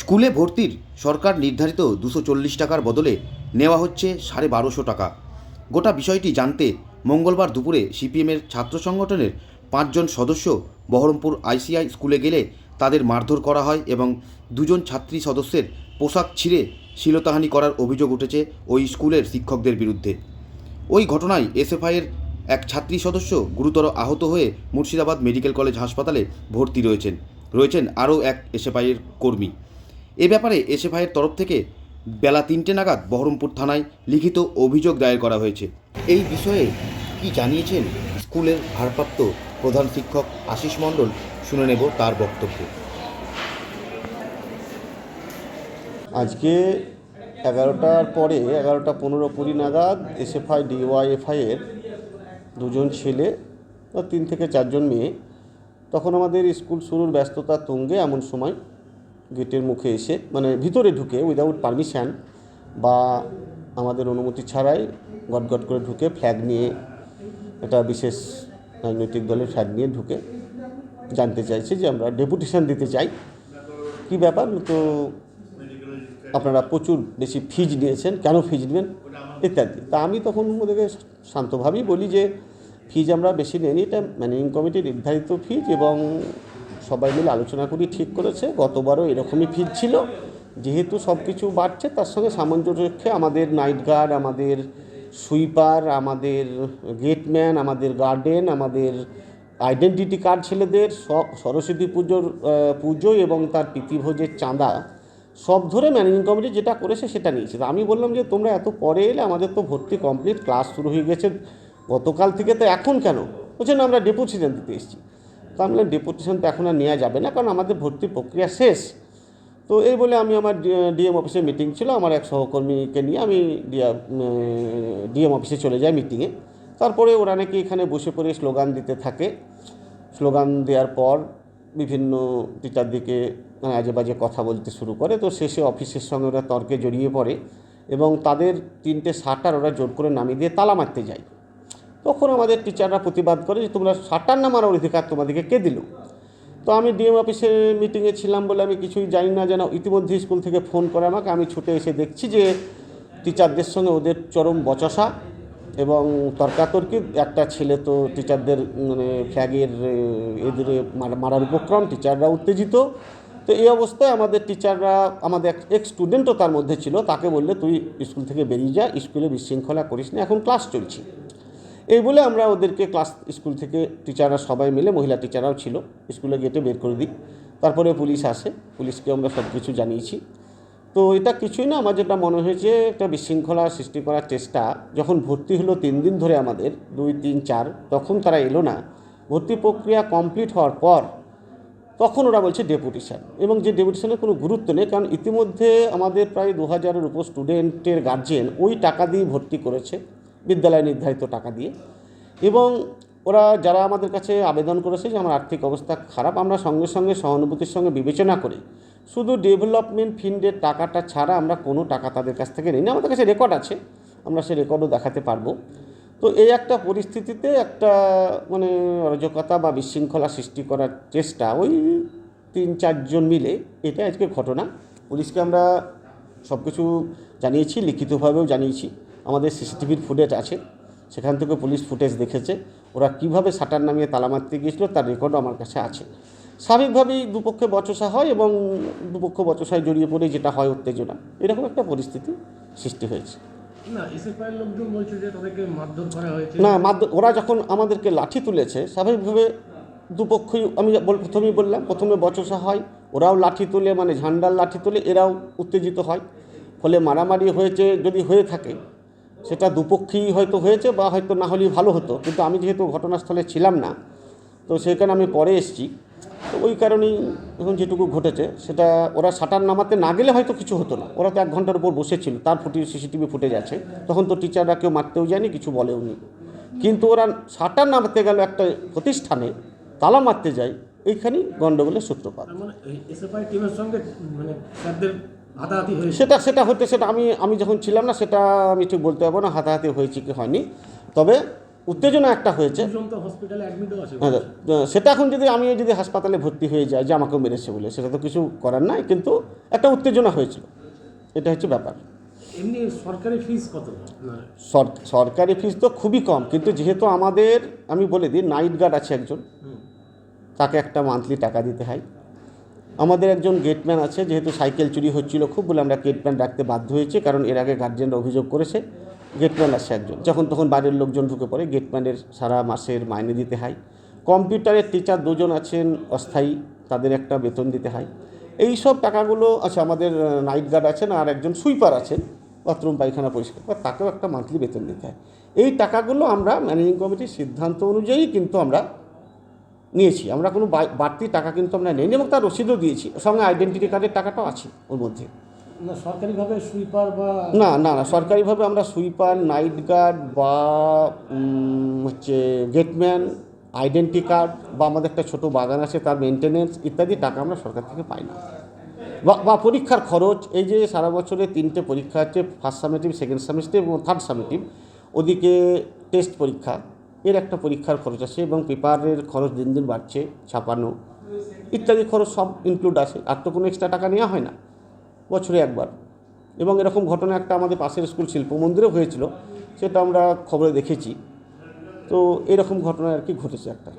স্কুলে ভর্তির সরকার নির্ধারিত দুশো চল্লিশ টাকার বদলে নেওয়া হচ্ছে সাড়ে বারোশো টাকা। গোটা বিষয়টি জানতে মঙ্গলবার দুপুরে সিপিএমের ছাত্র সংগঠনের পাঁচজন সদস্য বহরমপুর আইসিআই স্কুলে গেলে তাদের মারধর করা হয় এবং দুজন ছাত্রী সদস্যের পোশাক ছিঁড়ে শিলতাহানি করার অভিযোগ উঠেছে ওই স্কুলের শিক্ষকদের বিরুদ্ধে। ওই ঘটনায় এসএফআইয়ের এক ছাত্রী সদস্য গুরুতর আহত হয়ে মুর্শিদাবাদ মেডিকেল কলেজ হাসপাতালে ভর্তি রয়েছেন। রয়েছেন আরও এক এসএফআইয়ের কর্মী। এ ব্যাপারে এসএফআইয়ের তরফ থেকে বেলা তিনটে নাগাদ বহরমপুর থানায় লিখিত অভিযোগ দায়ের করা হয়েছে। এই বিষয়ে কি জানিয়েছেন স্কুলের ভারপ্রাপ্ত প্রধান শিক্ষক আশিস মণ্ডল? শুনে নেব তার বক্তব্য। আজকে এগারোটার পরে, এগারোটা পনেরো কুড়ি নাগাদ এসএফআই, ডিওয়াইএফআই এর দুজন ছেলে তিন থেকে চারজন মেয়ে তখন আমাদের স্কুল শুরুর ব্যস্ততা তুঙ্গে এমন সময় গেটের মুখে এসে মানে ভিতরে ঢুকে উইদাউট পারমিশান বা আমাদের অনুমতি ছাড়াই গটগট করে ঢুকে ফ্ল্যাগ নিয়ে, একটা বিশেষ রাজনৈতিক দলের ফ্ল্যাগ নিয়ে ঢুকে জানতে চাইছে যে আমরা ডেপুটেশন দিতে চাই। কি ব্যাপার? তো আপনারা প্রচুর বেশি ফিজ নিয়েছেন। কেন ফিজ নেবেন ইত্যাদি। তা আমি তখন ওদেরকে শান্তভাবেই বলি যে ফিজ আমরা বেশি নেইনি। এটা ম্যানেজিং কমিটির নির্ধারিত ফিজ এবং সবাই মিলে আলোচনা করি, ঠিক করেছে। গতবারও এরকমই ফিজ ছিল। যেহেতু সব কিছু বাড়ছে, তার সঙ্গে সামঞ্জস্য আমাদের নাইট গার্ড আমাদের সুইপার আমাদের গেটম্যান আমাদের গার্ডেন আমাদের আইডেন্টিটি কার্ড ছেলেদের সব সরস্বতী পুজোর পুজো এবং তার প্রীতিভোজের চাঁদা সব ধরে ম্যানেজিং কমিটি যেটা করেছে সেটা নিয়েছে। আমি বললাম যে, তোমরা এত পরে এলে আমাদের তো ভর্তি কমপ্লিট ক্লাস শুরু হয়ে গেছে। গতকাল থেকে তো এখন কেন? বলছে, না, আমরা ডেপুটেশন দিতে এসেছি। তো আমি বললাম ডেপুটেশন তো এখন আর নেওয়া যাবে না, কারণ আমাদের ভর্তি প্রক্রিয়া শেষ। তো এই বলে আমি আমার ডিএম অফিসে মিটিং ছিল, আমার এক সহকর্মীকে নিয়ে আমি ডিএম অফিসে চলে যাই মিটিংয়ে তারপরে ওরা নাকি এখানে বসে পড়ে স্লোগান দিতে থাকে। স্লোগান দেওয়ার পর বিভিন্ন টিচারদিকে আজে বাজে কথা বলতে শুরু করে। তো শেষে অফিসের সঙ্গে ওরা তর্কে জড়িয়ে পড়ে এবং তাদের তিনটে শাটার ওরা জোর করে নামিয়ে দিয়ে তালা মারতে যায়। তখন আমাদের টিচাররা প্রতিবাদ করে যে তোমরা শাটার না মারার অধিকার তোমাদেরকে কে দিল? তো আমি ডিএম অফিসে মিটিংয়ে ছিলাম বলে আমি কিছুই জানি না, যেন ইতিমধ্যে স্কুল থেকে ফোন করে আমাকে। আমি ছুটে এসে দেখছি যে টিচারদের সঙ্গে ওদের চরম বচসা এবং তর্কাতর্কি। একটা ছেলে তো টিচারদের মানে ফ্ল্যাগের এদের মারার উপক্রম। টিচাররা উত্তেজিত। তো এই অবস্থায় আমাদের টিচাররা আমাদের এক স্টুডেন্টও তার মধ্যে ছিল। তাকে বললে, তুই স্কুল থেকে বেরিয়ে যা স্কুলে বিশৃঙ্খলা করিস না, এখন ক্লাস চলছে। এই বলে আমরা ওদেরকে ক্লাস স্কুল থেকে টিচাররা সবাই মিলে, মহিলা টিচাররাও ছিল স্কুলে গেটে বের করে দিই। তারপরে পুলিশ আসে পুলিশকে আমরা সব কিছু জানিয়েছি। তো এটা কিছুই না, আমার যেটা মনে হয়েছে একটা বিশৃঙ্খলা সৃষ্টি করার চেষ্টা, যখন ভর্তি হলো তিন দিন ধরে আমাদের, দুই, তিন, চার, তখন তারা এলো না। ভর্তি প্রক্রিয়া কমপ্লিট হওয়ার পর তখন ওরা বলছে ডেপুটেশন এবং যে ডেপুটেশনের কোনো গুরুত্ব নেই, কারণ ইতিমধ্যে আমাদের প্রায় দু হাজারের উপর স্টুডেন্টের গার্জেন ওই টাকা দিয়ে ভর্তি করেছে। বিদ্যালয় নির্ধারিত টাকা দিয়ে। এবং ওরা যারা আমাদের কাছে আবেদন করেছে যে আমার আর্থিক অবস্থা খারাপ, আমরা সঙ্গে সঙ্গে সহানুভূতির সঙ্গে বিবেচনা করে। শুধু ডেভেলপমেন্ট ফিন্ডের টাকাটা ছাড়া আমরা কোনো টাকা তাদের কাছ থেকে নিই না আমাদের কাছে রেকর্ড আছে, আমরা সেই রেকর্ডও দেখাতে পারব। তো এই একটা পরিস্থিতিতে একটা মানে অরাজকতা বা বিশৃঙ্খলা সৃষ্টি করার চেষ্টা ওই তিন চারজন মিলে এটা আজকে ঘটনা। পুলিশকে আমরা সব কিছু জানিয়েছি, লিখিতভাবেও জানিয়েছি। আমাদের সিসিটিভির ফুটেজ আছে। সেখান থেকে পুলিশ ফুটেজ দেখেছে। ওরা কীভাবে শাটার নামিয়ে তালা মারতে গিয়েছিল তার রেকর্ডও আমার কাছে আছে। স্বাভাবিকভাবেই দুপক্ষে বচসা হয় এবং দুপক্ষ বচসায় জড়িয়ে পড়ে যেটা হয় উত্তেজনা। এরকম একটা পরিস্থিতি সৃষ্টি হয়েছে। না মারধর হয়েছে। না মাধ্য- ওরা যখন আমাদেরকে লাঠি তুলেছে স্বাভাবিকভাবে দুপক্ষই আমি বল- প্রথমেই বললাম প্রথমে বচসা হয় ওরাও লাঠি তুলে মানে ঝান্ডার লাঠি তুলে এরাও উত্তেজিত হয়। ফলে মারামারি হয়েছে যদি হয়ে থাকে সেটা দুপক্ষেই হয়তো হয়েছে বা হয়তো না হলেই ভালো হতো। কিন্তু আমি যেহেতু ঘটনাস্থলে ছিলাম না, তো সেখানে আমি পরে এসেছি। তো ওই কারণেই এখন যেটুকু ঘটেছে, সেটা ওরা সাঁটার নামাতে না গেলে হয়তো কিছু হতো না। ওরা তো এক ঘণ্টার উপর বসেছিল, তার ফুটি সিসিটিভি ফুটেজ আছে। তখন তো টিচাররা কেউ মারতেও যায়নি, কিছু বলেও নি। কিন্তু ওরা সাঁটার নামাতে গেল একটা প্রতিষ্ঠানে, তালা মারতে যায়, এইখানেই গণ্ডগোলের সূত্রপাত। হাতাহাতি হয়েছে। সেটা সেটা হতে সেটা আমি আমি যখন ছিলাম না সেটা আমি ঠিক বলতে পারব না হাতাহাতি হয়েছে কি হয়নি। তবে উত্তেজনা একটা হয়েছে। অ্যাডমিটও আছে। হ্যাঁ, সেটা এখন যদি আমি যদি হাসপাতালে ভর্তি হয়ে যাই যে আমাকেও মেরেছে বলে সেটা তো কিছু করার নাই কিন্তু একটা উত্তেজনা হয়েছিল। এটা হচ্ছে ব্যাপার। এমনি সরকারি ফিস কত? সরকারি ফিস তো খুবই কম কিন্তু যেহেতু আমাদের আমি বলে দিই নাইট গার্ড আছে একজন তাকে একটা মান্থলি টাকা দিতে হয়। আমাদের একজন গেটম্যান আছে, যেহেতু সাইকেল চুরি হচ্ছিল খুব, বলে আমরা গেটম্যান রাখতে বাধ্য হয়েছে, কারণ এর আগে গার্জেনরা অভিযোগ করেছে গেটম্যান আছে একজন। যখন তখন বাইরের লোকজন ঢুকে পড়ে গেটম্যানের সারা মাসের মাইনে দিতে হয়। কম্পিউটারের টিচার দুজন আছেন, অস্থায়ী, তাদের একটা বেতন দিতে হয়। এই সব টাকাগুলো আচ্ছা আমাদের নাইট গার্ড আছেন আর একজন সুইপার আছেন বাথরুম পায়খানা পরিষ্কার, বা তাকেও একটা মান্থলি বেতন দিতে হয়। এই টাকাগুলো আমরা ম্যানেজিং কমিটির সিদ্ধান্ত অনুযায়ী কিন্তু আমরা নিয়েছি। আমরা কোনো বাড়তি টাকা কিন্তু আমরা নেইনি এবং তার রসিদও দিয়েছি। সঙ্গে আইডেন্টিটি কার্ডের টাকাটাও আছে ওর মধ্যে। না সরকারিভাবে সুইপার বা না না না সরকারিভাবে আমরা সুইপার নাইট গার্ড বা হচ্ছে গেটম্যান আইডেন্টি কার্ড বা আমাদের একটা ছোটো বাগান আছে তার মেনটেনেন্স ইত্যাদি টাকা আমরা সরকার থেকে পাই না। বা বা পরীক্ষার খরচ এই যে সারা বছরে তিনটে পরীক্ষা আছে ফার্স্ট সামেটিভ সেকেন্ড সেমিস্টার এবং থার্ড সামেটিভ ওদিকে টেস্ট পরীক্ষা। এর একটা পরীক্ষার খরচ আছে এবং পেপারের খরচ দিন দিন বাড়ছে, ছাপানো, ইত্যাদি খরচ সব ইনক্লুড আছে, আর তো কোনো এক্সট্রা টাকা নেওয়া হয় না, বছরে একবার। এবং এরকম ঘটনা একটা আমাদের পাশের স্কুল শিল্প মন্দিরেও হয়েছিল, সেটা আমরা খবরে দেখেছি। তো এরকম ঘটনা আর কি ঘটেছে একটা।